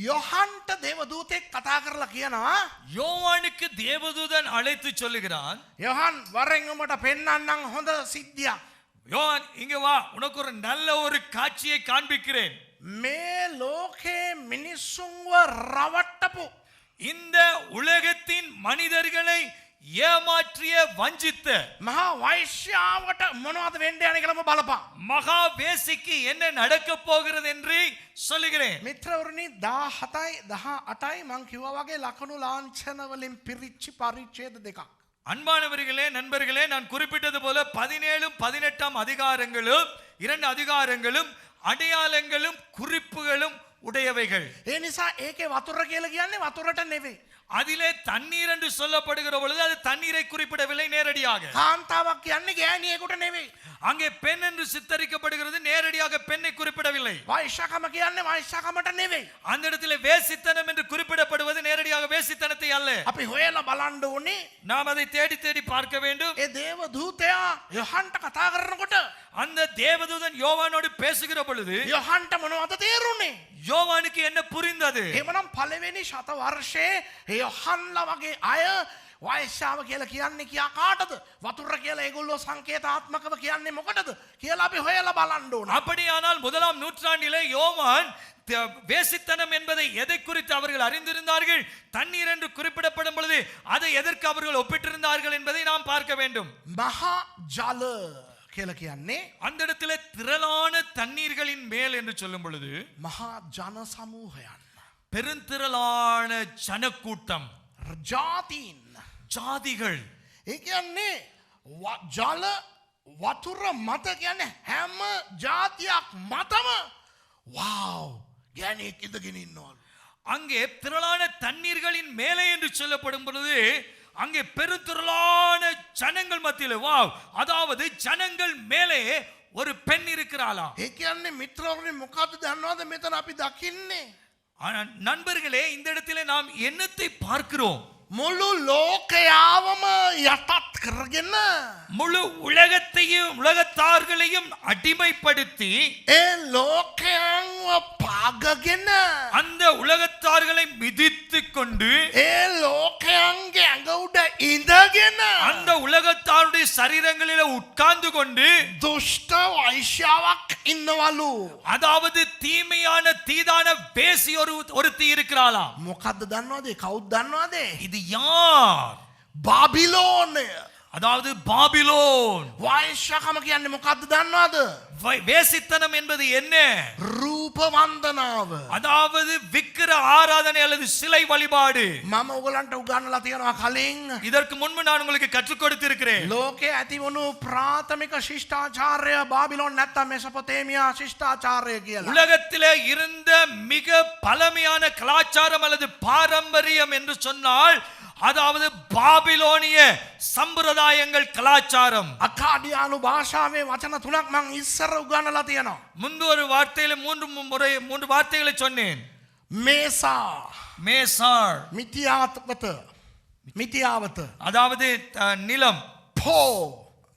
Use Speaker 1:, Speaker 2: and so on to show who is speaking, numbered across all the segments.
Speaker 1: යොහන්ට දේවදූතෙක් කතා කරලා කියනවා
Speaker 2: யோவானுக்கு தேவதூதன் அழைத்து சொல்லுகிறான்
Speaker 1: යොහන් වරෙන්ගමට පෙන්න්නන්නම් හොඳ සිද්ධියක්.
Speaker 2: யோவான் இங்க வா உனக்கு ஒரு நல்ல ஒரு காட்சியை காண்பிக்கிறேன்
Speaker 1: මේ ලෝකේ මිනිස්සුන්ව රවට්ටපු.
Speaker 2: இந்த உலகத்தின் மனிதர்களை ஏமாற்றிய வஞ்சித்த
Speaker 1: மகா வைஷ்யாவட்ட மனோத வேண்டிய அணிகளம பலப்பா.
Speaker 2: மகா வேசிக்கு என்ன நடக்க போகிறது என்று சொல்லுகிறேன்.
Speaker 1: மித்ரவருனி தா ஹதாய் தஹா அட்டாய் மங் கிவாவாகே லக்கணு லாஞ்சனவலின் பிரிச்சு பரிச்சேத திகா
Speaker 2: அன்பானவர்களே நண்பர்களே நான் குறிப்பிட்டது போல பதினேழும் பதினெட்டாம் அதிகாரங்களும் இரண்டு அதிகாரங்களும் அடையாளங்களும் குறிப்புகளும் உடையவைகள்
Speaker 1: ඒ නිසා ඒකේ වතුර කියල කියන්නේ වතුරට නෙවේ.
Speaker 2: அதிலே தண்ணீர் என்று சொல்லப்படுகிற பொழுது அது தண்ணீரை குறிப்பிடவில்லை நேரடியாக
Speaker 1: කාන්තාවක් කියන්නේ ගෑනියෙකුට නෙවෙයි.
Speaker 2: அங்கே பெண் என்று சித்தரிக்கப்படுகிறது நேரடியாக பெண்ணை குறிப்பிடவில்லை
Speaker 1: වෛශ්‍යකම කියන්නේ වෛශ්‍යකමට නෙවෙයි.
Speaker 2: அந்த இடத்துல வேசித்தனம் என்று குறிப்பிடப்படுவது நேரடியாக வேசித்தனத்தை அல்ல
Speaker 1: අපි හොයල බලන්ඩ ඕනේ
Speaker 2: நாம் அதை தேடி தேடி பார்க்க வேண்டும்
Speaker 1: ඒ දේව දූතයා යොහන්ට කතා කරනකොට
Speaker 2: அந்த தேவதூதன் யோவானோடு பேசுகிற பொழுது
Speaker 1: යොහන්ට මොනවද තේරුණේ.
Speaker 2: யோவானுக்கு என்ன புரிந்தது
Speaker 1: එමනම් පලවෙනි ශත වර්ෂය යොහන්ල වගේ අය වයිශ්‍යාව කියල කියන්නේ කියා කාටද වතුර කියලා ඒගොල්ලෝ සංකේතාත්මකව කියන්නේ මොකටද කියලා අපි හොයල බලන්ඩෝන.
Speaker 2: அப்படியானால் முதலாம் நூற்றாண்டிலே யோவான் த- வேசித்தனம் என்பதை எதை குறித்து அவர்கள் அறிந்திருந்தார்கள் தண்ணீர் என்று குறிப்பிடப்படும் பொழுது அதை எதற்கு அவர்கள் ஒப்பிட்டிருந்தார்கள் என்பதை நாம் பார்க்க வேண்டும்
Speaker 1: මහා ජල කියල කියන්නේ
Speaker 2: அந்த இடத்துல திரளான தண்ணீர்களின் மேல் என்று சொல்லும் பொழுது
Speaker 1: මහා ජන සමූහයන්.
Speaker 2: பெருந்திரளான ஜனக்கூட்டம்
Speaker 1: ජාතීන්.
Speaker 2: ஜாதிகள்
Speaker 1: ඒ කියන්නේ ව- ජල වතුර මත කියන හැම ජාතියක් මතම වව් ගැනෙක් ඉදගෙන ඉන්නවලු.
Speaker 2: அங்கே திரளான தண்ணீர்களின் மேலே என்று சொல்லப்படும் பொழுது அங்கே பெருந்திரளான ஜனங்கள் மத்தியில் வாவ் அதாவது ஜனங்கள் மேலே ஒரு பெண் இருக்கிறாளாம்
Speaker 1: ඒ කියන්නේ මිත්‍රවරණ මොකක්ද දන්නවාද මෙතන අපි දකින්නේ.
Speaker 2: ஆனா, நண்பர்களே இந்த இடத்திலே நாம் என்னத்தை பார்க்கிறோம்
Speaker 1: මුළු ලෝකයාවම යටත් කරගෙන
Speaker 2: முழு உலகத்தையும் உலகத்தார்களையும் அடிமைப்படுத்தி
Speaker 1: ඒ ලෝකයන්ව පාගගෙන
Speaker 2: அந்த உலகத்தார்களை மிதித்து கொண்டு
Speaker 1: ඒ ලෝකයන්ගේ ඇඟවුඩ ඉඳගෙන
Speaker 2: அந்த உலகத்தாருடைய சரீரங்களில உட்கார்ந்து கொண்டு
Speaker 1: දුෂ්ට වෛශ්‍යාවක් ඉන්නවලු.
Speaker 2: அதாவது தீமையான தீதான பேசி ஒரு ஒருத்தி இருக்கிறாளாம்
Speaker 1: මොකක්ද දන්නවාදේ කවුත් දන්නවාදේ.
Speaker 2: இது beyond
Speaker 1: Babylonia
Speaker 2: அதாவது பாபிலோன்
Speaker 1: වෛශ්‍යකම කියන්නේ මොකක්ද දන්නවාද.
Speaker 2: வை- வேசித்தனம் என்பது என்ன
Speaker 1: රූපවන්දනාව.
Speaker 2: அதாவது விக்கிர ஆராதனை அல்லது சிலை வழிபாடு
Speaker 1: මම උගලන්ට උගන්නලා තියෙනවා කලින්.
Speaker 2: இதற்கு முன்பு நான் உங்களுக்கு கற்றுக் கொடுத்திருக்கிறேன்
Speaker 1: ලෝකේ ඇතිවුණු ප්‍රාථමික ශිෂ්ඨාචාරය බාබිලොන් නැත්තම් මෙසපොතේමියා ශිෂ්ඨාචාරය කියලා.
Speaker 2: உலகத்திலே இருந்த மிக பழமையான கலாச்சாரம் அல்லது பாரம்பரியம் என்று சொன்னால் அதாவது பாபிலோனிய சம்பிரதாயங்கள் கலாச்சாரம்
Speaker 1: අකාඩියානු භාෂාවේ වචන තුනක් මං ඉස්සර උගන්නලා තියෙනවා.
Speaker 2: முன்பு ஒரு வார்த்தையில மூன்று மு- முறை மூன்று வார்த்தைகளை சொன்னேன்
Speaker 1: මේසා
Speaker 2: மேசாள்
Speaker 1: මිතියාවත මිතියාවත
Speaker 2: அதாவது அஹ், நிலம்
Speaker 1: පෝ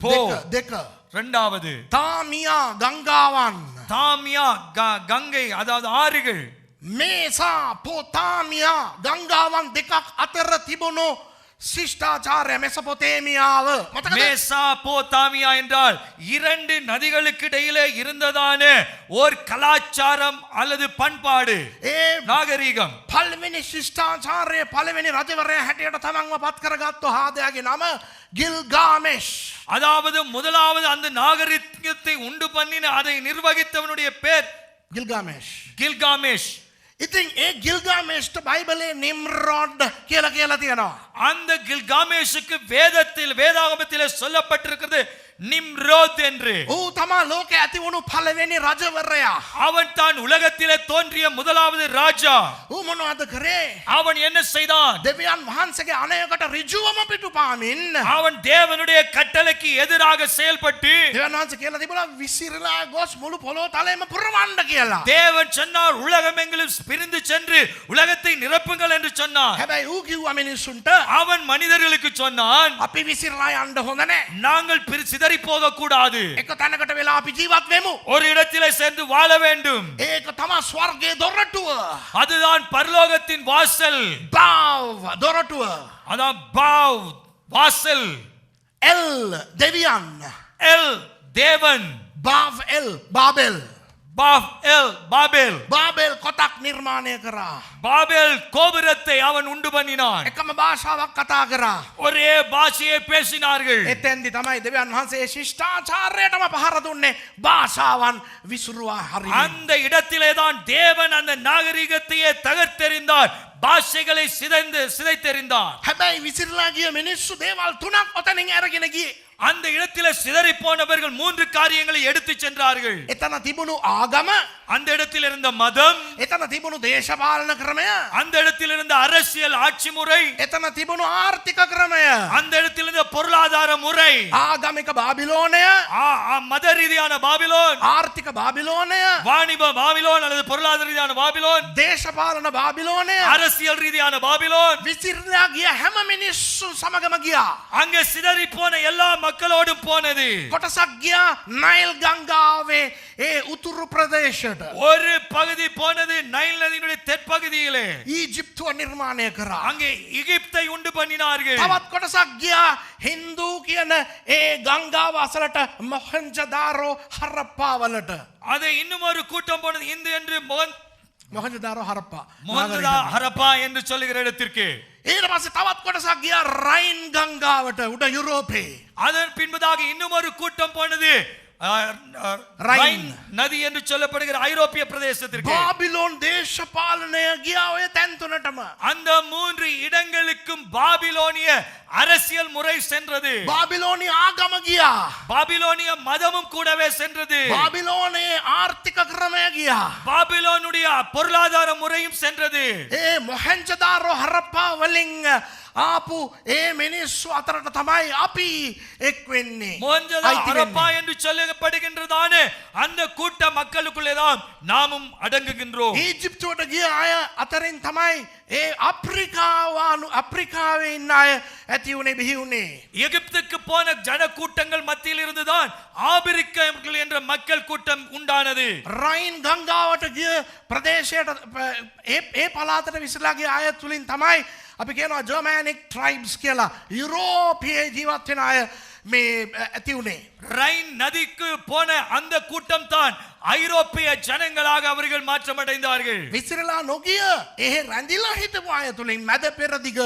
Speaker 2: පෝ.
Speaker 1: දෙක දෙක.
Speaker 2: இரண்டாவது
Speaker 1: තාමියා ගංගාවන්
Speaker 2: தாமியா க- கங்கை அதாவது ஆறுகள்
Speaker 1: මේසා පෝතාමියා ගංගාවන් දෙකක් අතර තිබුණු ශිෂ්ඨාචාරය මෙසපොතේමියාව මතකද?
Speaker 2: மேசா போத்தாமியா என்றால் இரண்டு நதிகளுக்கு இடையிலே இருந்ததான ஓர் கலாச்சாரம் அல்லது பண்பாடு
Speaker 1: ඒ
Speaker 2: நாகரீகம்
Speaker 1: පල්වෙනි ශිෂ්ඨාචාරය පළවෙනි රජවරය හැටියට තමන්ව පත් කරගත්තු හාදයාගේ නම ගිල්ගාමෙෂ්.
Speaker 2: அதாவது முதலாவது அந்த நாகரிகத்தை உண்டு பண்ணின அதை நிர்வகித்தவனுடைய பேர்
Speaker 1: ගිල්ගාමෙෂ්.
Speaker 2: கில்காமேஷ்
Speaker 1: ඉතින් ඒ ගිල්ගාමේෂ්ට බයිබලේ නිම්රෝඩ් කියල කියලා තියෙනවා.
Speaker 2: அந்த கில்காமேஷுக்கு வேதத்தில் வேதாகமத்தில் சொல்லப்பட்டிருக்கிறது நிம்ரோத் என்று.
Speaker 1: ஓ தமா லோக அதி ஒன்னு பலவேனி ராஜவர்றையா
Speaker 2: அவன் தான் உலகத்திலே தோன்றிய முதலாவது ராஜா.
Speaker 1: ஓ மனோத கரே
Speaker 2: அவன் என்ன செய்தான்?
Speaker 1: தேவியான் மகான்சகே அநேகட்ட ரிஜுவம பிட்டு பாமின்
Speaker 2: அவன் தேவனுடைய கட்டளைக்கு எதிராக செயல்பட்டு
Speaker 1: தேவன் மகான்சகே கேல திபலா விசிரலா கோஸ் முழு போலோ தலைம புறவாண்ட கேலா
Speaker 2: தேவன் சொன்னார் உலகம் பிரிந்து சென்று உலகத்தை நிரப்புங்கள் என்று சொன்னார்.
Speaker 1: ஹேபை ஊ கியூ அமினி சுண்ட
Speaker 2: அவன் மனிதர்களுக்கு சொன்னான்
Speaker 1: අපි විසිරලා අන්ඩ හොඳනෑ.
Speaker 2: நாங்கள் பிரி- சிதறி போக கூடாது
Speaker 1: එක තැනකට වෙලා අපි ජීවත් වෙමු.
Speaker 2: ஒரு இடத்திலே சேர்ந்து வாழ வேண்டும்
Speaker 1: ඒක තමා ස්වර්ගයේ දොරටුව.
Speaker 2: அதுதான் பரலோகத்தின் வாசல்
Speaker 1: බාව් දොරටුව.
Speaker 2: அதான் பாவ் வாசல்
Speaker 1: එල් දෙවියන්.
Speaker 2: எல் தேவன்
Speaker 1: බාව් L Babel.
Speaker 2: Pav L Babel
Speaker 1: Babel කොතක් නිර්මාණය කරා.
Speaker 2: பாபேல் கோபுரத்தை அவன் உண்டு பண்ணினான்
Speaker 1: එකම භාෂාවක් කතා කරා.
Speaker 2: ஒரே பாஷையை பேசினார்கள்
Speaker 1: එතැන්දි තමයි දෙවන් වහන්සේ ශිෂ්ඨාචාරයටම පහර දුන්නේ භාෂාවන් විසුරුවා හරි.
Speaker 2: அந்த இடத்திலே தான் தேவன் அந்த நாகரிகத்தையே தகர்த்தெறிந்தார் பாஷைகளை சிதைந்து சிதைத்தெறிந்தார்
Speaker 1: හැබැයි විසිරලා ගිය මිනිස්සු දේවල් තුනක් ඔතනින් ඇරගෙන ගියේ.
Speaker 2: அந்த இடத்திலே சிதறி போனவர்கள் மூன்று காரியங்களை எடுத்து சென்றார்கள்
Speaker 1: එතන තිබුණු ආගම
Speaker 2: அந்த இடத்தில் இருந்த மதம்
Speaker 1: එතන තිබුණු දේශපාලන ක්‍රමය
Speaker 2: அந்த இடத்தில் இருந்த அரசியல் ஆட்சி முறை
Speaker 1: එතන තිබුණු ආර්ථික ක්‍රමය
Speaker 2: அந்த இடத்தில் இருந்த பொருளாதார முறை
Speaker 1: ආගමික බාබිලෝනය
Speaker 2: ஆ- ஆ, மத ரீதியான பாபிலோன்
Speaker 1: ආර්ථික බාබිලෝනය
Speaker 2: வாணிப பாபிலோன் அல்லது பொருளாதார ரீதியான பாபிலோன்
Speaker 1: දේශපාලන බාබිලෝනය
Speaker 2: அரசியல் ரீதியான பாபிலோன்
Speaker 1: විසිරලා ගිය හැම මිනිස්සු සමගම ගියා
Speaker 2: அங்கே சிதறி போன எல்லா மக்களோடும் போனது
Speaker 1: කොටසක් ගියා නයිල් ගංගාවේ ඒ උතුරු ප්‍රදේශයට
Speaker 2: ஒரு பகுதி போனது நைல் நதியினுடைய தெற்பகுதியிலே
Speaker 1: ඊජිප්තුව නිර්මාණය කරා
Speaker 2: அங்கே எகிப்தை உண்டு பண்ணினார்கள்
Speaker 1: තවත් කොටසක් ගියා හින්දූ කියන ඒ ගංගාව අසලට මොහන්ජදාරෝ හරප්පාවලට
Speaker 2: அதை இன்னும் ஒரு கூட்டம் போனது இந்து என்று மொஹன்-
Speaker 1: මොහජදාරෝ හරප්පා
Speaker 2: மொஹந்ததா ஹரப்பா என்று சொல்லுகிற இடத்திற்கு
Speaker 1: ඊට පස්සේ තවත් කොටසක් ගියා රයින් ගංගාවට උඩ යුරෝපේ
Speaker 2: அதன் பின்பதாக இன்னும் ஒரு கூட்டம் போனது அஹ், அஹ்,
Speaker 1: ரைன்.
Speaker 2: ரைன் நதி என்று சொல்லப்படுகிற ஐரோப்பிய பிரதேசத்திற்கு.
Speaker 1: பாபிலோன் தேச பாலனையாகியாவே தன் துணட்டம
Speaker 2: அந்த மூன்று இடங்களுக்கும் பாபிலோனிய அரசியல் முறை சென்றது.
Speaker 1: பாபிலோனிய ஆகமகியா.
Speaker 2: பாபிலோனிய மதமும் கூடவே சென்றது.
Speaker 1: பாபிலோனே ஆர்த்திக கிரமேகியா
Speaker 2: பாபிலோனுடைய பொருளாதார முறையும் சென்றது.
Speaker 1: ஏ மொஹஞ்சதாரோ ஹரப்பா வலிங்க. ආපු ඒ මිනිස්සු අතරට තමයි අපි එක් වෙන්නේ
Speaker 2: மோஞ்சதா
Speaker 1: අයිති
Speaker 2: ஹரப்பா
Speaker 1: වෙන්නේ.
Speaker 2: என்று சொல்லப்படுகின்றதான அந்த கூட்ட மக்களுக்குள்ளேதான் நாமும் அடங்குகின்றோம்
Speaker 1: ඊජිප්තුවට ගිය අය අතරින් තමයි ඒ අප්‍රිකාවානු අප්‍රිකාවේ ඉන්න අය ඇති වුණේ බිහි වුණේ.
Speaker 2: எகிப்துக்கு போன ஜன கூட்டங்கள் மத்தியில் இருந்துதான் ஆபிரிக்கர்கள் என்ற மக்கள் கூட்டம் உண்டானது
Speaker 1: රයින් ගංගාවට ගිය ප්‍රදේශයට ප- ඒ ඒ පලාතට විසිලාගේ අය තුළින් තමයි අපි කියනවා ජර්මෑනික් ට්‍රයිබ්ස් කියලා යුරෝපයේ ජීවත්වෙන අය මේ ඇති වුණේ.
Speaker 2: ரைன் நதிக்கு போன அந்த கூட்டம் தான் ஐரோப்பிய ஜனங்களாக அவர்கள் மாற்றமடைந்தார்கள்
Speaker 1: විසිරලා නොගිය එහෙ රැඳිලා හිටපු අය තුළින් මැද පෙරදිග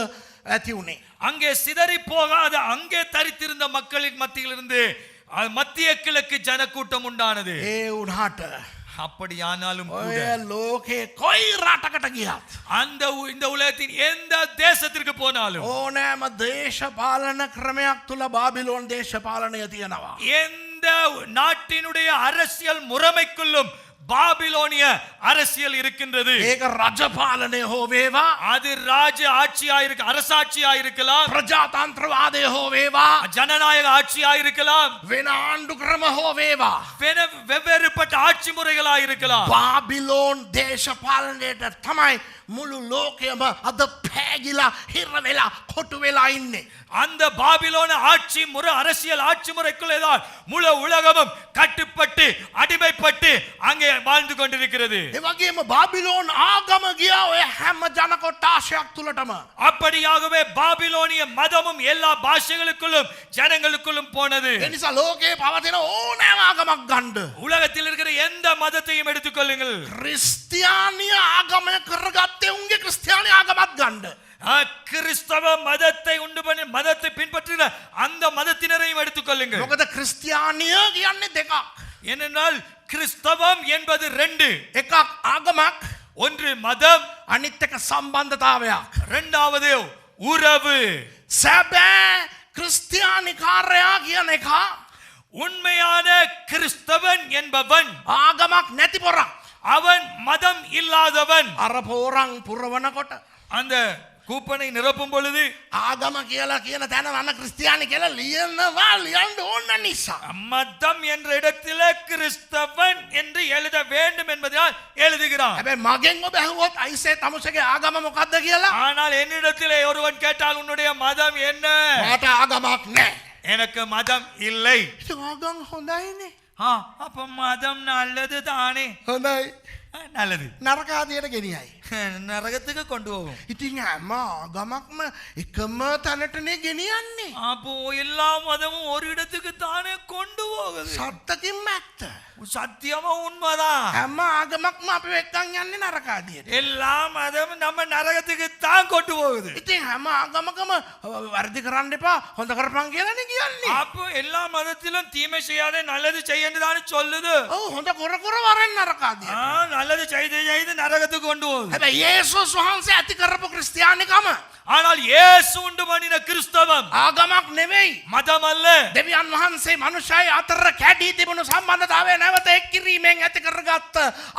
Speaker 1: ඇති වුණේ.
Speaker 2: அங்கே சிதறி போகாத அங்கே தரித்திருந்த மக்களின் மத்தியிலிருந்து அஹ், மத்திய கிழக்கு ஜனக்கூட்டம் உண்டானது
Speaker 1: ඒ උනාට.
Speaker 2: அப்படியானாலும் கூட
Speaker 1: ඔය ලෝකේ කොයි රටකට ගියත්.
Speaker 2: அந்த உ- இந்த உலகத்தின் எந்த தேசத்திற்கு போனாலும்
Speaker 1: ඕනෑම දේශපාලන ක්‍රමයක් තුළ බාබිලෝන් දේශපාලනය තියෙනවා.
Speaker 2: எந்த நாட்டினுடைய அரசியல் முறைமைக்குள்ளும் பாபிலோனிய அரசியல் இருக்கின்றது.
Speaker 1: ஏக ரஜபாலனே ஹோவேவா
Speaker 2: அது ராஜ ஆட்சியா இருக்க அரசாட்சியா இருக்கலாம்
Speaker 1: பிரஜாதந்திரவாதே ஹோவேவா
Speaker 2: ஜனநாயக ஆட்சியா இருக்கலாம்
Speaker 1: வேணாண்டு கிரம ஹோவேவா
Speaker 2: வேற வெவ்வேறுபட்ட ஆட்சி முறைகளா இருக்கலாம்
Speaker 1: பாபிலோன் தேச பாலனேட்ட தமாய் මුළු ලෝකයම අද පෑගිලා හිර වෙලා කොටු වෙලා ඉන්නේ.
Speaker 2: அந்த பாபிலோன ஆட்சி முறை அரசியல் ஆட்சி முறைக்குள்ளேதான் முழு உலகமும் கட்டுப்பட்டு அடிமைப்பட்டு அங்கே வாழ்ந்து கொண்டிருக்கிறது
Speaker 1: එවගේම බාබිලෝන් ආගම ගියා ඔය හැම ජනකොට්ටාශයක් තුළටම.
Speaker 2: அப்படியாகவே பாபிலோனிய மதமும் எல்லா பாஷைகளுக்குள்ளும் ஜனங்களுக்குள்ளும் போனது
Speaker 1: එනිසා ලෝකයේ පවතින ඕනෑම ආගමක් ගණ්ඩ.
Speaker 2: உலகத்தில் இருக்கிற எந்த மதத்தையும் எடுத்துக்கொள்ளுங்கள்
Speaker 1: ක්‍රිස්තියානිය ආගමය කරගත්තේ උන්ගේ ක්‍රස්තියානය ආගමත් ගණ්ඩ.
Speaker 2: அஹ், கிறிஸ்தவ மதத்தை உண்டு பண்ணி மதத்தை பின்பற்றுகிற அந்த மதத்தினரையும் எடுத்துக்கொள்ளுங்கள்
Speaker 1: මොකද ක්‍රස්තියානිය කියන්නේ දෙකක්.
Speaker 2: ஏனென்றால் கிறிஸ்தவம் என்பது ரெண்டு
Speaker 1: එකක් ආගමක්
Speaker 2: ஒன்று மதம்
Speaker 1: අනිත් එක සම්බන්ධතාවයක්.
Speaker 2: இரண்டாவது உறவு
Speaker 1: සැබෑ ක්‍රස්තියානිකාරයා කියන එක
Speaker 2: உண்மையான கிறிஸ்தவன் என்பவன்
Speaker 1: ආගමක් නැති පොරක්.
Speaker 2: அவன் மதம் இல்லாதவன்
Speaker 1: අර පෝරං පුරවනකොට.
Speaker 2: அந்த கூப்பனை நிரப்பும் பொழுது
Speaker 1: ආගම කියලා කියන තැන වන්න ක්‍රස්තියානි කියලා ලියනවා ලියන්ඩ ඕන්න නිසා.
Speaker 2: மதம் என்ற இடத்திலே கிறிஸ்தவன் என்று எழுத வேண்டும் என்பதால் எழுதுகிறான்
Speaker 1: හැබැ මගෙන් ඔබ ඇහුවොත් අයිසේ තමුසගේ ආගම මොකක්ද කියලා
Speaker 2: ஆனால் என்னிடத்திலே ஒருவன் கேட்டால் உன்னுடைய மதம் என்ன
Speaker 1: මට ආගමක් නෑ.
Speaker 2: எனக்கு மதம் இல்லை
Speaker 1: ඉතින් ආගම් හොඳයිනේ.
Speaker 2: ആ അപ്പം മതം നല്ലത് താണേ
Speaker 1: හොඳයි
Speaker 2: නලද.
Speaker 1: නරකාදයට ගෙනියයි.
Speaker 2: நரகத்துக்கு கொண்டு போகும்
Speaker 1: ඉතින් හැම ආගමක්ම එකම තැනටනේ ගෙනියන්නේ.
Speaker 2: அப்போ எல்லா மதமும் ஒரு இடத்துக்கு தானே கொண்டு போகுது
Speaker 1: සත්තකින් මැත්ත.
Speaker 2: சத்தியமா உண்மைதான்
Speaker 1: හැම ආගමක්ම අපි වෙක්කන් යන්නේ නරකාදියට.
Speaker 2: எல்லா மதமும் நம்ம நரகத்துக்கு தான் கொண்டு போகுது
Speaker 1: ඉතින් හැම ආගමකම වැරදි කරන්න එපා හොඳ කරපන් කියලන කියන්නේ.
Speaker 2: அப்போ எல்லா மதத்திலும் தீமை செய்யாதே நல்லது செய்யன்னு தானே சொல்லுது
Speaker 1: ඔව් හොඳ කොරකොර වරෙන් නරකාදිය.
Speaker 2: ஆ, நல்லது செய்து செய்து நரகத்துக்கு கொண்டு போகுது
Speaker 1: හැබැ ඒසුස් වහන්සේ ඇති කරපු ක්‍රස්තියානිකම.
Speaker 2: ஆனால் இயேசு உண்டு பண்ணின கிறிஸ்தவம்
Speaker 1: ආගමක් නෙවෙයි.
Speaker 2: மதம் அல்ல
Speaker 1: දෙවියන් වහන්සේ මනුෂ්‍යයි අතර කැඩී තිබුණු සම්බන්ධතාවය නැවත එක්කිරීමෙන් ඇති කරගත්ත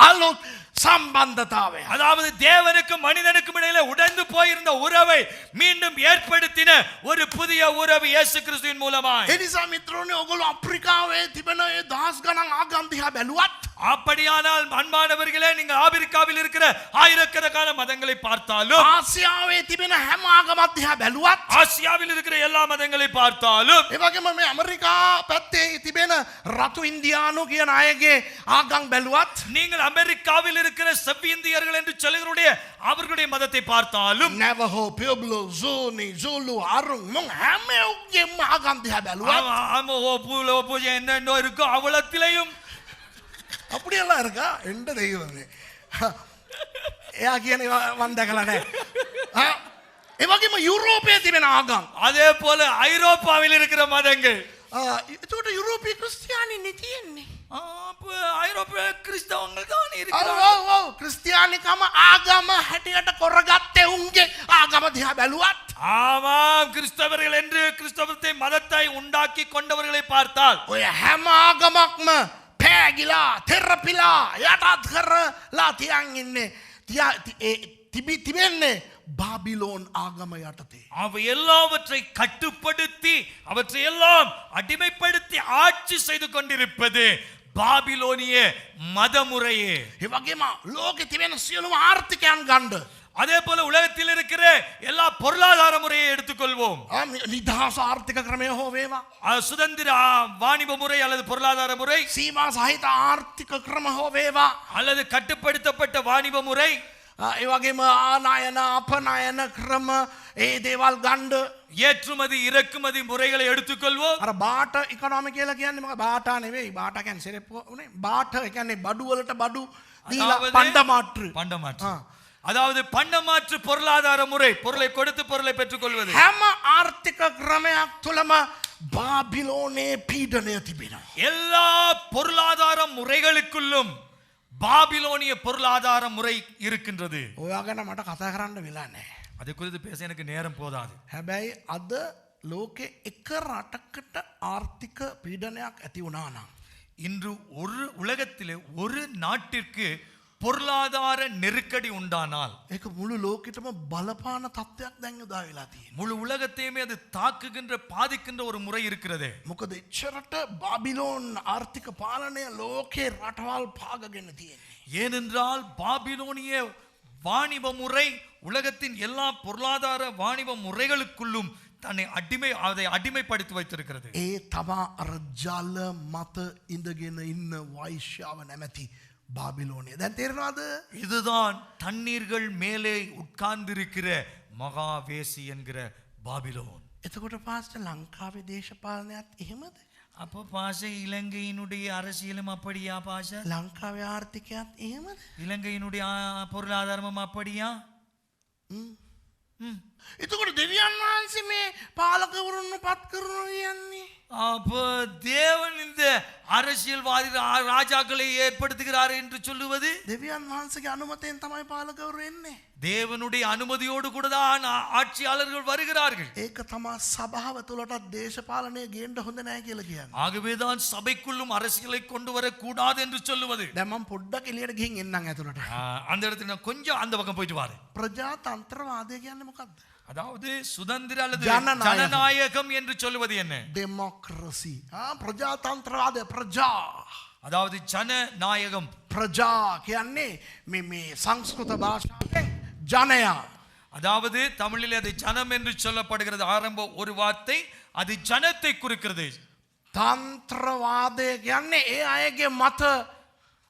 Speaker 1: අලුත් සම්බන්ධතාවය.
Speaker 2: அதாவது தேவனுக்கும் மனிதனுக்கும் இடையில உடைந்து போயிருந்த உறவை மீண்டும் ஏற்படுத்தின ஒரு புதிய உறவு இயேசு கிறிஸ்துவின் மூலமாய்
Speaker 1: එනිසා මිත්‍රෝණය ඔගොලු අප්‍රිකාවේ තිබෙන ඒ දහස් ගණන් ආගන්දිහා බැලුවත්.
Speaker 2: அப்படியானால் அன்பானவர்களே நீங்க ஆபிரிக்காவில் இருக்கிற ஆயிரக்கணக்கான மதங்களை பார்த்தாலும்
Speaker 1: ආසියාවේ තිබෙන හැම ආගමත්දිහා බැලුවත්.
Speaker 2: ஆசியாவில் இருக்கிற எல்லா மதங்களை பார்த்தாலும்
Speaker 1: ඒවගේම මේ ඇමරිකා පැත්තේ තිබෙන රතු ඉන්දයානු කියන අයගේ ආගං බැලුවත්.
Speaker 2: நீங்கள் அமெரிக்காவில் இருக்கிற செவ்விந்தியர்கள் என்று சொல்லுகிறடைய அவர்களுடைய மதத்தை பார்த்தாலும்
Speaker 1: නැවහෝ පියබ්ලෝ සෝනි සූලු අරුන් මොං හැම ඔක්ගෙම ආගන්දිහා බැලුවත්.
Speaker 2: ஆமா, ஆமா, ஓ பூல ஓ பூஜை என்னென்னோ இருக்கோ அவலத்திலையும்
Speaker 1: அப்படியெல்லாம் இருக்கா எந்த தெய்வமே එයා කියන වන්දකලන ඒවගේම යුරෝපය තිබෙන ආගම්
Speaker 2: அதே போல ஐரோப்பாவில் இருக்கிற மதங்கள்
Speaker 1: එතට යුරෝපී ක්‍රස්තියානි නිතියෙන්නේ
Speaker 2: ஆ, அப்ப ஐரோப்பிய கிறிஸ்தவங்கள் தான் இருக்கிறாங்க
Speaker 1: ක්‍රස්තියානිකම ආගම හැටියට කොරගත්තේ උන්ගේ ආගම දිහා බැලුවත්
Speaker 2: ஆமாம் கிறிஸ்தவர்கள் என்று கிறிஸ்தவத்தை மதத்தை உண்டாக்கி கொண்டவர்களை பார்த்தால்
Speaker 1: ඔය හැම Tegila, terrapila, yatat kara, lati angine, திபென்னு பாபிலோன் ஆகம யாட்டத்தை
Speaker 2: அவை எல்லாவற்றை கட்டுப்படுத்தி அவற்றை எல்லாம் அடிமைப்படுத்தி ஆட்சி செய்து கொண்டிருப்பது பாபிலோனிய மதமுறையே
Speaker 1: இவ்வகைமா லோகத்திவேன சியலும் ஆர்த்திக்கான் காண்டு
Speaker 2: அதே போல உலகத்தில் இருக்கிற எல்லா பொருளாதார முறையை எடுத்துக்கொள்வோம்
Speaker 1: නිදහස ආර්ථික ක්‍රමය හෝ වේවා.
Speaker 2: அஹ், சுதந்திர ஆ, வாணிப முறை அல்லது பொருளாதார முறை
Speaker 1: සීමා සහිත ආර්ථික ක්‍රම හෝ වේවා.
Speaker 2: அல்லது கட்டுப்படுத்தப்பட்ட வாணிப முறை
Speaker 1: ඒවගේම ආනායන අපනායන ක්‍රම ඒ දේවල් ගණ්ඩ
Speaker 2: ஏற்றுமதி இறக்குமதி முறைகளை எடுத்துக்கொள்வோம்
Speaker 1: අර බාට ඉකනොමි කියලා කියන්නේ මක බාටා නෙවෙයි බාටකැන් සෙරප නේ බාට එකන්නේ බඩුවලට බඩු දීලා
Speaker 2: அதாவது-
Speaker 1: පණ්ඩමාට්‍ර
Speaker 2: பண்டமாற்று
Speaker 1: ஆ.
Speaker 2: அதாவது பண்டமாற்று பொருளாதார முறை பொருளை கொடுத்து பொருளை பெற்றுக்கொள்வது
Speaker 1: හැම ආර්ථික ක්‍රමයක් තුළම බාබිලෝනයේ පීඩනය තිබෙන.
Speaker 2: எல்லா பொருளாதார முறைகளுக்குள்ளும் பாபிலோனிய பொருளாதார முறை இருக்கின்றது
Speaker 1: ඔයා ගැන මට කතා කරන්න වෙලා නෑ.
Speaker 2: அதை குறித்து பேச எனக்கு நேரம் போதாது
Speaker 1: හැබැයි අද ලෝකෙ එක රටකට ආර්ථික පීඩනයක් ඇති වුණානම්.
Speaker 2: இன்று ஒரு உலகத்திலே ஒரு நாட்டிற்கு பொருளாதார நெருக்கடி உண்டானால்
Speaker 1: ඒක මුළු ලෝකෙටම බලපාන තත්ත්වයක් දැන් යොදා වෙලා තියෙන.
Speaker 2: முழு உலகத்தையுமே அது தாக்குகின்ற பாதிக்கின்ற ஒரு முறை இருக்கிறது
Speaker 1: මොකද එච්චරට බාබිලෝන් ආර්ථික පාලනය ලෝකේ රටවල් පාගගෙන තියෙන්නේ.
Speaker 2: ஏனென்றால் பாபிலோனிய வாணிப முறை உலகத்தின் எல்லா பொருளாதார வாணிப முறைகளுக்குள்ளும் தன்னை அடிமை அதை அடிமைப்படுத்தி வைத்திருக்கிறது
Speaker 1: ඒ තමා අර ජල මත ඉඳගෙන ඉන්න වෛශ්‍යාව නැමැති බාබිලෝනය දැන් තේරවාද
Speaker 2: இதுதான் தண்ணீர்கள் மேலே உட்கார்ந்திருக்கிற மகாவேசி என்கிற பாபிலோன்
Speaker 1: එතකොට පාස්ට ලංකාවේ දේශපාලනයක් එහෙමද.
Speaker 2: அப்ப பாச இலங்கையினுடைய அரசியலும் அப்படியா பாச
Speaker 1: ලංකාවේ ආර්ථිකයක් එහෙමද.
Speaker 2: இலங்கையினுடைய ஆ, பொருளாதாரமும் அப்படியா ம்.
Speaker 1: එතකොට දෙවියන් වහන්සේ මේ පාලකවරුන්න පත් කරනු යන්නේ.
Speaker 2: அப்போ தேவன் இந்த அரசியல்வாதி ரா- ராஜாக்களை ஏற்படுத்துகிறார் என்று சொல்லுவது
Speaker 1: දෙවියන් වහන්සගේ අනුමතයෙන් තමයි පාලකවරු එන්නේ.
Speaker 2: தேவனுடைய அனுமதியோடு கூட தான் ஆ- ஆட்சியாளர்கள் வருகிறார்கள்
Speaker 1: ඒක තමා සභාව තුළටත් දේශපාලනය ගේන්ට හොඳ නෑ කියල කියන්න.
Speaker 2: ஆகவேதான் சபைக்குள்ளும் அரசியலை கொண்டு வரக்கூடாது என்று சொல்லுவது
Speaker 1: දැමම් පොඩ්ඩක් එලියට ගින් එන්නම් ඇතුළට.
Speaker 2: ஆ, அந்த இடத்துல நான் கொஞ்சம் அந்த பக்கம் போயிட்டு வாரு
Speaker 1: ප්‍රජා තන්ත්‍රවාදය කියන්න මොකක්ද.
Speaker 2: அதாவது சுதந்திர அல்லது
Speaker 1: ஜனநாயகம்.
Speaker 2: ஜனநாயகம் என்று சொல்லுவது என்ன
Speaker 1: ඩෙමොක්‍රසි ප්‍රජාතන්ත්‍රවාදය ප්‍රජා.
Speaker 2: அதாவது ஜனநாயகம்
Speaker 1: ප්‍රජා කියන්නේ මේ මේ සංස්කෘත භාෂාවෙන් ජනයා.
Speaker 2: அதாவது தமிழில் அது ஜனம் என்று சொல்லப்படுகிறது ஆரம்ப ஒரு வார்த்தை அது ஜனத்தை குறிக்கிறது
Speaker 1: තන්ත්‍රවාදය කියන්නේ ඒ අයගේ මත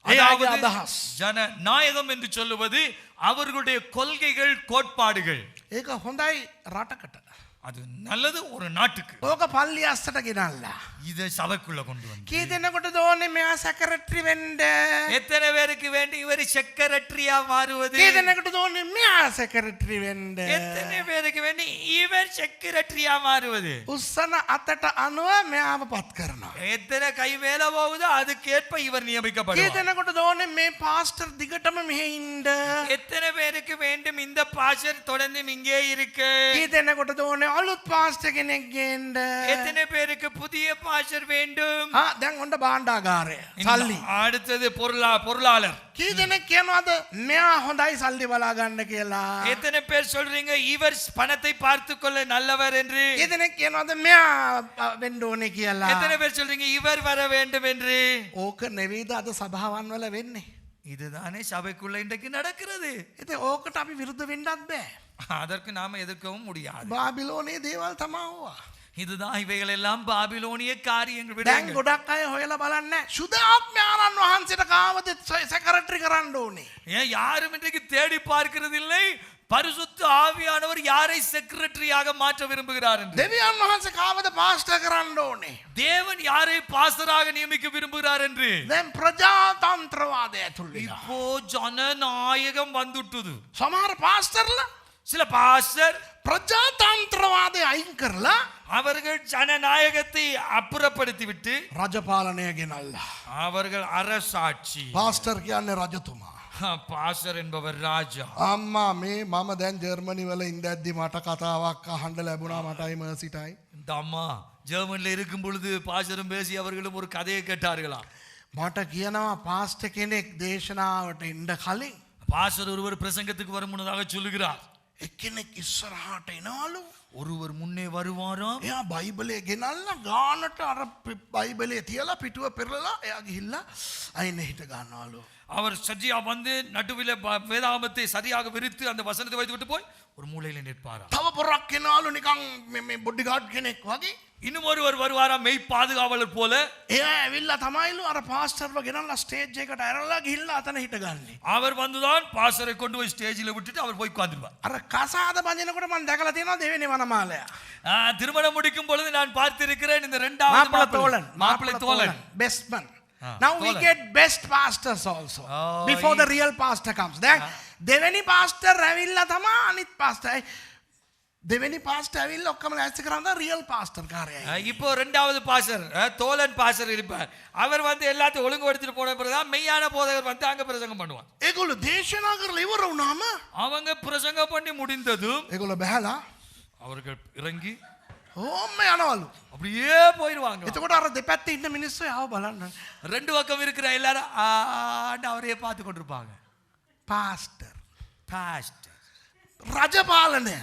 Speaker 1: ඒ අයගේ
Speaker 2: அதாவது
Speaker 1: අදහස්.
Speaker 2: ஜன நாயகம் என்று சொல்லுவது அவர்களுடைய கொள்கைகள் கோட்பாடுகள்
Speaker 1: ඒක හොඳයි රටකට.
Speaker 2: அது நல்லது ஒரு நாட்டுக்கு
Speaker 1: ඕක පල්ලි අස්සට ගෙනල්ලා.
Speaker 2: இதை சபைக்குள்ள கொண்டு வந்து
Speaker 1: කී දෙනකොට දෝනෙ මෙයා සැකරට්‍රි වෙන්ඩ.
Speaker 2: எத்தனை பேருக்கு வேண்டி இவர் செக்கரட்டரியா மாறுவது
Speaker 1: කී දෙනකට දෝනෙ මෙයා සැකරට්‍රි වෙන්ඩ.
Speaker 2: எத்தனை பேருக்கு வேண்டி இவர் செக்கரட்டரியா மாறுவது
Speaker 1: උස්සන අතට අනුව මෙයාම පත් කරනවා.
Speaker 2: எத்தனை கை மேல போகுதோ அதுக்கேற்ப இவர்
Speaker 1: කී
Speaker 2: நியமிக்கப்படுவார்
Speaker 1: දෙනකොට දෝනෙ මේ පාස්ටර් දිගටම මෙහෙඉන්ඩ.
Speaker 2: எத்தனை பேருக்கு வேண்டும் இந்த பாஷர் தொடர்ந்து இங்கே இருக்கு
Speaker 1: කී දෙනකොට දෝනෙ අලුත් පාස්ට කෙනෙක් ගේන්ඩ.
Speaker 2: எத்தனை பேருக்கு புதிய பாஷர் வேண்டும்
Speaker 1: දැන් ඔොඩ බාණ්ඩාගාරය
Speaker 2: இந்த
Speaker 1: සල්ලි.
Speaker 2: அடுத்தது பொருளா பொருளாளர்
Speaker 1: කී දෙනෙක් කියනවාද මෙයා හොඳයි සල්ලි බලාගන්න කියලා.
Speaker 2: எத்தனை பேர் சொல்றீங்க இவர் பணத்தை பார்த்து கொள்ள நல்லவர் என்று
Speaker 1: කී දෙනෙක් කියනවාද මෙයා වෙන්ඩෝනෙ කියලා.
Speaker 2: எத்தனை பேர் சொல்றீங்க இவர் வர வேண்டும் என்று
Speaker 1: ඕක නෙවීද අද සභාවන් වල වෙන්නේ.
Speaker 2: இதுதானே சபைக்குள்ள இன்றைக்கு நடக்கிறது
Speaker 1: එති ඕකට අපි විරුද්ධ වෙන්ඩත් බෑ.
Speaker 2: அதற்கு நாம எதிர்க்கவும் முடியாது
Speaker 1: බාබිලෝනේ දේවල් තමාවා.
Speaker 2: இதுதான் இவைகள் எல்லாம் பாபிலோனிய காரியங்கள்
Speaker 1: දැන්
Speaker 2: விடயங்கள்.
Speaker 1: ගොඩක් අය හොයල බලන්න ශුදාත්මයාණන් වහන්සේට කාවද සැකරට්‍රි කරන්න ඕනේ.
Speaker 2: ஏன் யாரும் இன்றைக்கு தேடி பார்க்கிறது இல்லை பரிசுத்த ஆவியானவர் யாரை செக்ரட்டரியாக மாற்ற விரும்புகிறார் என்று
Speaker 1: දෙවියන් වහන්ස කාවද පාස්ට කරන්න ඕනේ.
Speaker 2: தேவன் யாரை பாசராக நியமிக்க விரும்புகிறார் என்று
Speaker 1: දැන් ප්‍රජාතන්ත්‍රවාදය ඇතුල්ල.
Speaker 2: இப்போ ஜனநாயகம் வந்துட்டுது
Speaker 1: සමහර පාස්ටර්ල
Speaker 2: சில பாஸ்டர்
Speaker 1: ප්‍රජාතන්ත්‍රවාදය අයින් කරලා
Speaker 2: அவர்கள் ஜனநாயகத்தை அப்புறப்படுத்தி விட்டு
Speaker 1: රජපාලනය ගෙනල්ලා.
Speaker 2: அவர்கள் அரசாட்சி
Speaker 1: පාස්ටර් කියන්නේ රජතුමා.
Speaker 2: பாஸ்டர் என்பவர் ராஜா
Speaker 1: අම්මා මේ මම දැන් ජර්මනි වල ඉන්ද ඇද්දි මට කතාවක් අහන්ඩ ලැබුණා මටයිම සිටයි.
Speaker 2: இந்த அம்மா ஜெர்மன்ல இருக்கும் பொழுது பாஸ்டரும் பேசி அவர்களும் ஒரு கதையை கேட்டார்களாம்
Speaker 1: මට කියනවා පාස්ට කෙනෙක් දේශනාවට ඉන්ඩ කලින්.
Speaker 2: பாஸ்டர் ஒருவர் பிரசங்கத்துக்கு வரும் முன்னதாக சொல்லுகிறார்
Speaker 1: එක්කෙනෙක් ඉස්සරහට එනවලු.
Speaker 2: ஒருவர் முன்னே வருவாராம்
Speaker 1: එයා බයිබලය ගෙනල්ල ගානට අර පි- බයිබලය තියලා පිටුව පෙරලලා එයා ගිහිල්ල අයින්න හිට ගන්නවලු.
Speaker 2: அவர் சஜியா வந்து நடுவில் ப- வேதாகமத்தை சரியாக விரித்து அந்த வசனத்தை வைத்து விட்டு போய் ஒரு மூலையில நிற்பாராம்
Speaker 1: තව පොරක් කෙනවලු නිකං බොඩ්ඩිගාඩ් කෙනෙක් වගේ.
Speaker 2: இன்னும் ஒருவர் வருவாராம் மெய் பாதுகாவலர் போல
Speaker 1: එය ඇවිල්ල තමයිලු අර පාස්ටර්ව ගෙනල්ල ස්ටේජ් එකට ඇරල්ලා ගිල්ල අතන හිට ගන්නේ.
Speaker 2: அவர் வந்துதான் பாஸ்டரை கொண்டு போய் ஸ்டேஜில் விட்டுட்டு அவர் போய் உட்கார்ந்துருவார்
Speaker 1: අර කසාද බඳනකොට මන් දැකල තියෙනවා දෙවෙනි වනමාලය.
Speaker 2: திருமணம் முடிக்கும் பொழுது நான் பார்த்திருக்கிறேன் இந்த இரண்டாவது
Speaker 1: මාපල තෝලන්
Speaker 2: மாப்பிளை தோழன்
Speaker 1: බෙස්මන්.
Speaker 2: Ah,
Speaker 1: Now we
Speaker 2: Tolan.
Speaker 1: get best pastors also.
Speaker 2: Oh,
Speaker 1: Before the
Speaker 2: he-
Speaker 1: real pastor comes. දැන් දෙවැනි පාස්ටර් ඇවිල්ල තමා අනිත් පාස්ටයි. දෙවැනි පාස්ට ඇවිල් ඔක්කම ඇස්ති කරන්න රියල් පාස්ටර් කාරයයි.
Speaker 2: அஹ், இப்போ ரெண்டாவது பாசர் தோழன் பாசர் இருப்பார் அவர் வந்து எல்லாத்தையும் ஒழுங்கு எடுத்துட்டு போன பிறகுதான் மெய்யான போதகர் வந்து அங்க பிரசங்கம் பண்ணுவார்
Speaker 1: ඒගොල්ල දේශනා කරල ඉවර වුනාම
Speaker 2: அவங்க பிரசங்கம் பண்ணி முடிந்ததும்
Speaker 1: ඒගොල බැහලා
Speaker 2: அவர்கள் இறங்கி
Speaker 1: හෝම යනවලු.
Speaker 2: அப்படியே போயிடுவாங்க
Speaker 1: එතකොට අර දෙපැත්ත ඉන්න මිනිස්සු යව බලන්න.
Speaker 2: ரெண்டு பக்கம் இருக்கிற எல்லாரும் ஆண்டு அவரையே பார்த்து கொண்டிருப்பாங்க
Speaker 1: පාස්ටර්.
Speaker 2: பாஸ்டர்
Speaker 1: රජපාලනය.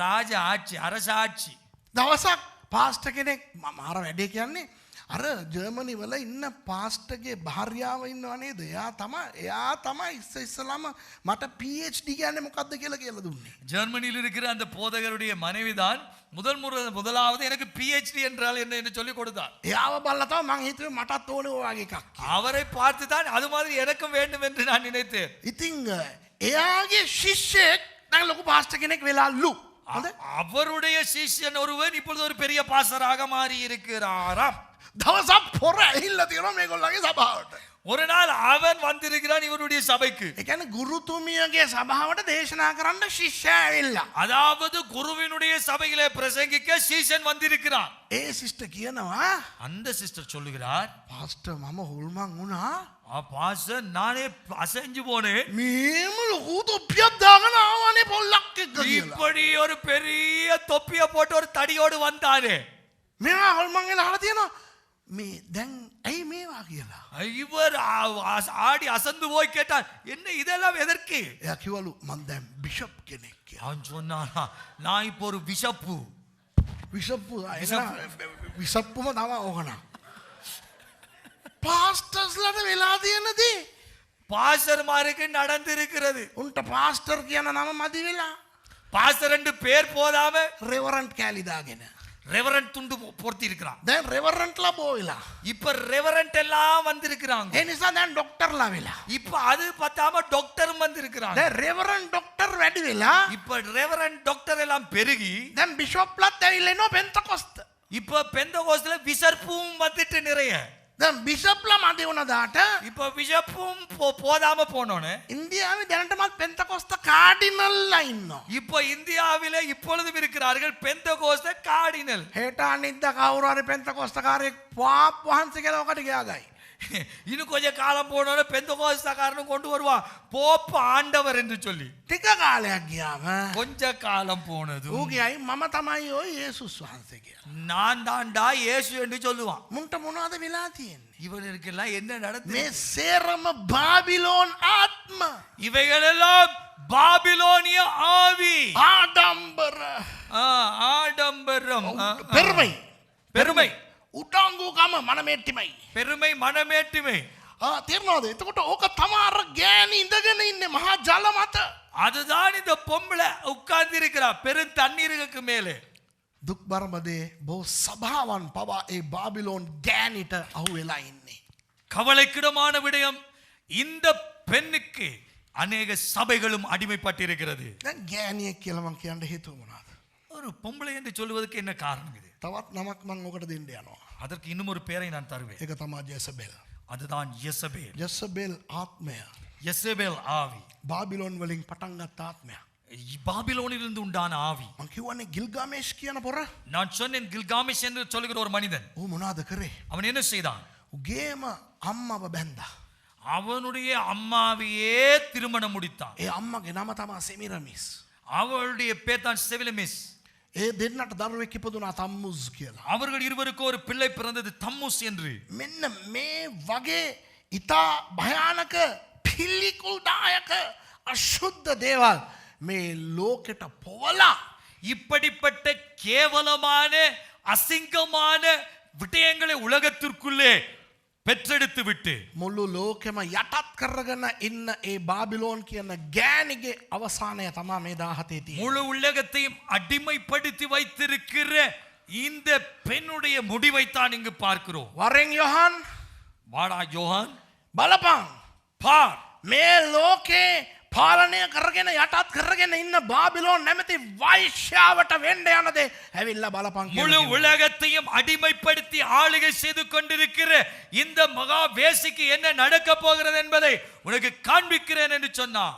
Speaker 2: ராஜ ஆட்சி அரசாட்சி
Speaker 1: දවසක් පාස්ට කෙනෙක් මමාර වැඩේ කියන්නේ අර ජර්මනි වල ඉන්න පාස්ටගේ භාර්යාව ඉන්නවනේ දෙයා තම එයා තම ඉස්ස ඉස්සලාම මට PhD ගැන්න මොකක්ද කියලා කියල දුන්නේ.
Speaker 2: ஜெர்மனியில் இருக்கிற அந்த போதகருடைய மனைவிதான் முதல் முறை முதலாவது எனக்கு பிஹெச்டி என்றால் என்ன என்று சொல்லி கொடுத்தார்
Speaker 1: එයාව බල්ලතව මං හිතුව මටත් ඕන වගේ එකක්.
Speaker 2: அவரை பார்த்து தான் அது மாதிரி எனக்கும் வேண்டும் என்று நான் நினைத்தேன்
Speaker 1: ඉතිං එයාගේ ශිෂ්‍යයෙක් දැන් ලොකු පාස්ට කෙනෙක් වෙලාල්ලු. හොඳ
Speaker 2: அவருடைய சிஷ்யன் ஒருவன் இப்பொழுது ஒரு பெரிய பாசராக மாறி இருக்கிறாராம்
Speaker 1: දවසක් පොර ඇහිල්ල තියෙන මේ කොල්ලගේ සභාවට.
Speaker 2: ஒரு நாள் அவன் வந்திருக்கிறான் இவருடைய சபைக்கு
Speaker 1: එකන ගුරුතුමියගේ සභාවට දේශනා කරන්න ශිෂ්‍යඇවෙල්ලා.
Speaker 2: அதாவது குருவினுடைய சபையிலே பிரசங்கிக்க சீசன் வந்திருக்கிறான்
Speaker 1: ඒ සිිෂ්ට කියනවා
Speaker 2: அந்த சிஸ்டர் சொல்லுகிறார்
Speaker 1: පස්ට මම හොල්මං වුණා
Speaker 2: "ஆ, பாஸ்டர் நானே அசைஞ்சு போனேன்
Speaker 1: මේම ලොකූතු පියත්දාගන ආවානේ පොල්ලක් එක්ක කියලා.
Speaker 2: இப்படி ஒரு பெரிய தொப்பிய போட்டு ஒரு தடியோடு வந்தானே
Speaker 1: මෙයා හොල්මංගෙල හල තියෙනවා මේ දැන් ඇයි මේවා කියලා.
Speaker 2: இவர் ஆ- ஆ- ஆடி அசந்து போய் கேட்டார் என்ன இதெல்லாம் எதற்கு
Speaker 1: එය කිවලු මන්දැම් බිෂප් කෙනෙක් කිය.
Speaker 2: அவன் சொன்னானா நான் இப்போ ஒரு விஷப்பு
Speaker 1: විසප්පු
Speaker 2: විසප්පු.
Speaker 1: විසප්පුම තම ඕකන. පාස්ටර්ස්ලට වෙලා තියෙනදී.
Speaker 2: பாசர்மாருக்கு நடந்திருக்கிறது
Speaker 1: උන්ට පාස්ටර් කියන නම මදි වෙලා.
Speaker 2: பாசர் ரெண்டு பேர் போதாம
Speaker 1: රෙවරන්ට් කෑලිදාගෙන.
Speaker 2: ரெவரண்ட் துண்டு போர்த்தி இருக்கிறான்
Speaker 1: தென் ரெவரண்ட்லாம் போகல
Speaker 2: இப்போ ரெவரண்ட் எல்லாம் வந்திருக்கிறாங்க.
Speaker 1: ஏனிசா தான் டாக்டர்லாம் இல்ல
Speaker 2: இப்போ அது பத்தாம டாக்டரும் வந்திருக்கிறாங்க.
Speaker 1: தென் ரெவரண்ட் டாக்டர் வேண்டியதில்ல
Speaker 2: இப்போ ரெவரண்ட் டாக்டர் எல்லாம் பெருகி
Speaker 1: தென் பிஷப்லாம் தெரியலனோ
Speaker 2: இப்போ பெந்த பெந்தகோஸ்ட்ல விசர்ப்பும் வந்துட்டு நிறைய.
Speaker 1: දැන් බිෂප්ල මදි වුණදාට
Speaker 2: இப்ப விசப்பும் போ- போதாம போனோன்னு
Speaker 1: ඉන්දියාව දැනටමත් පෙන්තකොස්ත කාඩිනල්ල ඉන්න.
Speaker 2: இப்போ இந்தியாவிலே இப்பொழுதும் இருக்கிறார்கள் பெந்த கோஸ்த கார்டினல்
Speaker 1: හේට අනිද්ද කවුරරි පෙන්තකොස්තකාරයෙක් පාප් වහන්ස කෙලවකට ගයාදයි.
Speaker 2: இன்னும் கொஞ்சம் காலம் போனோன்னு பெந்த கோஸ்தக்காரனும் கொண்டு வருவான் போப்பு ஆண்டவர் என்று சொல்லி
Speaker 1: ටික කාලයක් ගියාම
Speaker 2: கொஞ்ச காலம் போனது
Speaker 1: ඌගේයි මම තමයි ඔය ඒසුස් වහන්සේ කිය.
Speaker 2: நான் தாண்டா இயேசு என்று சொல்லுவான்
Speaker 1: මුන්ට මොනවද වෙලා තියෙන්නේ.
Speaker 2: இவனுக்கெல்லாம் என்ன நடந்தது
Speaker 1: මේ සේරම බාබිලෝන් ආත්ම
Speaker 2: இவைகளெல்லாம் பாபிலோனிய ஆவி
Speaker 1: ආඩම්බර
Speaker 2: ஆ, ஆடம்பரம் ஆ, ஆ.
Speaker 1: පෙරමයි
Speaker 2: பெருமை
Speaker 1: උටංගුකම මනමේට්ටිමයි.
Speaker 2: பெருமை மனமேட்டுமை
Speaker 1: තිරනවාද එතකොට ඕක තමාර ගෑන ඉඳගෙන ඉන්න මහා ජල මත.
Speaker 2: அதுதான் இந்த பொம்பளை உட்கார்ந்து இருக்கிறா பெரும் தண்ணீருக்கு மேலே
Speaker 1: දුක් බරමදේ බෝ සභාවන් පවා ඒ බාබිලෝන් ගෑනිට අහු වෙලා ඉන්නේ.
Speaker 2: கவலைக்கிடமான விடயம் இந்த பெண்ணுக்கு அநேக சபைகளும் அடிமைப்பட்டிருக்கிறது
Speaker 1: දැන් ගෑනියක් කියලමං කියන්න හේතුව මොනාද.
Speaker 2: ஒரு பொம்பளை என்று சொல்வதற்கு என்ன காரணம் இது
Speaker 1: තවත් නමක් මං ඕකට දෙන්න යනවා.
Speaker 2: அதற்கு இன்னும் ஒரு பேரை நான் தருவேன்
Speaker 1: ඒක තමා ජෙසබෙල්.
Speaker 2: அதுதான் யெசபேல்
Speaker 1: ජෙසබෙල් ආත්මය
Speaker 2: யெசபேல் ஆவி
Speaker 1: බාබිලෝන් වලින් පටන්ගත් ආත්මය.
Speaker 2: பாபிலோனிலிருந்து உண்டான ஆவி
Speaker 1: මංකිවන්නේ ගිල්ගාමේශ් කියන පොර
Speaker 2: நான் சொன்னேன் கில்காமிஷ் என்று சொல்லுகிற ஒரு மனிதன்
Speaker 1: ඌ මොනාද කරේ.
Speaker 2: அவன் என்ன செய்தான்
Speaker 1: උගේම අම්මව බැන්ද.
Speaker 2: அவனுடைய அம்மாவையே திருமணம் முடித்தான்
Speaker 1: ඒ අම්මගේ නම තමා සෙමිරමිස්.
Speaker 2: அவளுடைய பேர் தான் செவிலமிஸ்
Speaker 1: ඒ දෙන්නට දරුවෙක් ඉපදුනා තම්මුස් කියලා.
Speaker 2: அவர்கள் இருவருக்கு ஒரு பிள்ளை பிறந்தது தம்முஸ் என்று
Speaker 1: මෙන්න මේ වගේ ඉතා භයානක පිල්ලිකුල්දායක අශුද්ධ දේවල් மே லோகெட்ட போலா.
Speaker 2: இப்படிப்பட்ட கேவலமான அசிங்கமான விடயங்களை உலகத்திற்குள்ளே பெற்றெடுத்து
Speaker 1: ಪೆಚ್ಚೆಡುತ್ತು ಬಿಟ್ಟು ಮುಳ್ಳು ಲೋಕೆಮ ಯಟಾತ್ಕರ್ರಗನ ಇನ್ನ ಈ ಬಾಬಿಲೋನ್ ಕಿಯನ್ನ ಗ್ಯಾನಿಗೆ ಅವಸಾನಯ மேதாக ಮೇದಾಹತೇತಿ
Speaker 2: முழு உலகத்தையும் அடிமைப்படுத்தி வைத்திருக்கிற இந்த பெண்ணுடைய முடிவை தான் இங்கு பார்க்கிறோம்.
Speaker 1: வரேங் யோஹான்.
Speaker 2: வாடா யோஹான்.
Speaker 1: பலபான்
Speaker 2: பார்.
Speaker 1: மே லோகே පාලනය කරගෙන යටත් කරගෙන ඉන්න බාබිලෝන් නැමති වෛශ්‍යාවට වෙන්ඩ යනදේ හැවිල්ල බලපං
Speaker 2: முழு உலகத்தையும் அடிமைப்படுத்தி ஆளுகை செய்து கொண்டிருக்கிற இந்த மகா வேசிக்கு என்ன நடக்க போகிறது என்பதை உனக்கு காண்பிக்கிறேன் என்று சொன்னான்